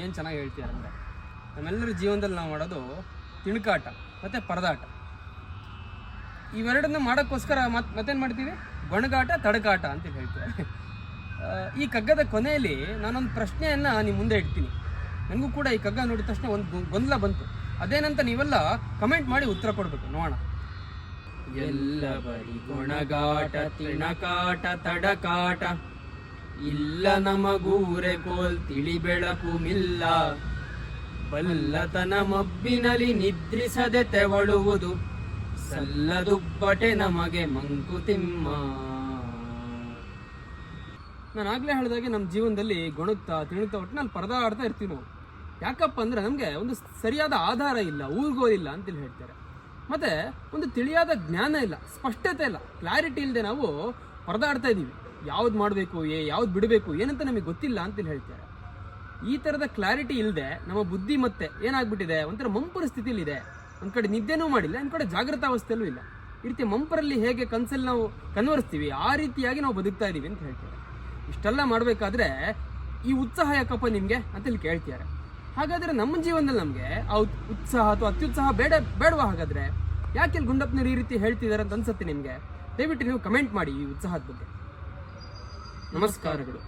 ಏನು ಚೆನ್ನಾಗಿ ಹೇಳ್ತೀರ ಅಂದರೆ, ನಮ್ಮೆಲ್ಲರ ಜೀವನದಲ್ಲಿ ನಾವು ಮಾಡೋದು ತಿಣುಕಾಟ ಮತ್ತು ಪರದಾಟ. ಇವೆರಡನ್ನ ಮಾಡೋಕ್ಕೋಸ್ಕರ ಮತ್ತೆ ಮತ್ತೇನು ಮಾಡ್ತೀವಿ? ಗೊಣಗಾಟ ತಡಕಾಟ ಅಂತ ಹೇಳ್ತೀವಿ. ಈ ಕಗ್ಗದ ಕೊನೆಯಲ್ಲಿ ನಾನೊಂದು ಪ್ರಶ್ನೆಯನ್ನು ನಿಮ್ಮ ಮುಂದೆ ಇಡ್ತೀನಿ. ನನಗೂ ಕೂಡ ಈ ಕಗ್ಗ ನೋಡಿದ ತಕ್ಷಣ ಒಂದು ಗೊಂದಲ ಬಂತು. ಅದೇನಂತ ನೀವೆಲ್ಲ ಕಮೆಂಟ್ ಮಾಡಿ ಉತ್ತರ ಕೊಡಬೇಕು. ನೋಡೋಣ. ಎಲ್ಲ ಬರಿ ಗೊಣಗಾಟ ತಿಣಕಾಟ, ತಡಕಾಟ. ಇಲ್ಲ ನಮಗೂರೆ ಕೋಲ್ ತಿಳಿ ಬೆಳಕು ಮಿಲ್ಲ ಬಲ್ಲತನ ಮಬ್ಬಿನಲ್ಲಿ ನಿದ್ರಿಸದೆ ತೆವಳುವುದು. ಸಲ್ಲದುಬ್ಬಟೆ ನಮಗೆ ಮಂಕುತಿಮ್ಮ ನಾನು ಆಗ್ಲೇ ಹೇಳಿದಾಗೆ ನಮ್ಮ ಜೀವನದಲ್ಲಿ ಗೊಣಗ್ತಾ ತಿಣುತ್ತಾ ಒಟ್ಟಿನಲ್ಲಿ ಪರದಾಡ್ತಾ ಇರ್ತೀವಿ ನಾವು. ಯಾಕಪ್ಪ ಅಂದ್ರೆ ನಮಗೆ ಒಂದು ಸರಿಯಾದ ಆಧಾರ ಇಲ್ಲ ಊರ್ಗೋಲಿಲ್ಲ ಅಂತೇಳಿ ಹೇಳ್ತಾರೆ. ಮತ್ತೆ ಒಂದು ತಿಳಿಯಾದ ಜ್ಞಾನ ಇಲ್ಲ, ಸ್ಪಷ್ಟತೆ ಇಲ್ಲ ಕ್ಲಾರಿಟಿ ಇಲ್ಲದೆ ನಾವು ಪರದಾಡ್ತಾ ಇದ್ದೀವಿ. ಯಾವ್ದು ಮಾಡಬೇಕು, ಏ, ಯಾವ್ದು ಬಿಡಬೇಕು, ಏನಂತ ನಮಗೆ ಗೊತ್ತಿಲ್ಲ ಅಂತೇಳಿ ಹೇಳ್ತಾರೆ. ಈ ಥರದ ಕ್ಲಾರಿಟಿ ಇಲ್ಲದೆ ನಮ್ಮ ಬುದ್ಧಿ ಮತ್ತೆ ಏನಾಗ್ಬಿಟ್ಟಿದೆ? ಒಂಥರ ಮಂಪರ ಸ್ಥಿತಿಲಿದೆ. ಒಂದು ಕಡೆ ನಿದ್ದೆನೂ ಮಾಡಿಲ್ಲ, ಒಂದು ಕಡೆ ಜಾಗೃತ ಅವಸ್ಥೆಯಲ್ಲೂ ಇಲ್ಲ. ಈ ರೀತಿ ಮಂಪರಲ್ಲಿ ಹೇಗೆ ಕನಸಲ್ಲಿ ನಾವು ಕನ್ವರ್ಸ್ತೀವಿ, ಆ ರೀತಿಯಾಗಿ ನಾವು ಬದುಕ್ತಾ ಇದ್ದೀವಿ ಅಂತ ಹೇಳ್ತಾರೆ. ಇಷ್ಟೆಲ್ಲ ಮಾಡಬೇಕಾದ್ರೆ ಈ ಉತ್ಸಾಹ ಯಾಕಪ್ಪ ನಿಮಗೆ ಇಲ್ಲಿ ಕೇಳ್ತಿದ್ದಾರೆ. ಹಾಗಾದ್ರೆ ನಮ್ಮ ಜೀವನದಲ್ಲಿ ನಮಗೆ ಆ ಉತ್ಸಾಹ ಅಥವಾ ಅತ್ಯುತ್ಸಾಹ ಬೇಡ, ಬೇಡವಾ ಹಾಗಾದ್ರೆ? ಯಾಕೆ ಇಲ್ಲಿ ಗುಂಡಪ್ಪನವ್ರು ಈ ರೀತಿ ಹೇಳ್ತಿದ್ದಾರೆ ಅಂತ ಅನ್ಸುತ್ತೆ ನಿಮಗೆ? ದಯವಿಟ್ಟು ನೀವು ಕಮೆಂಟ್ ಮಾಡಿ ಈ ಉತ್ಸಾಹದ ಬಗ್ಗೆ. ನಮಸ್ಕಾರಗಳು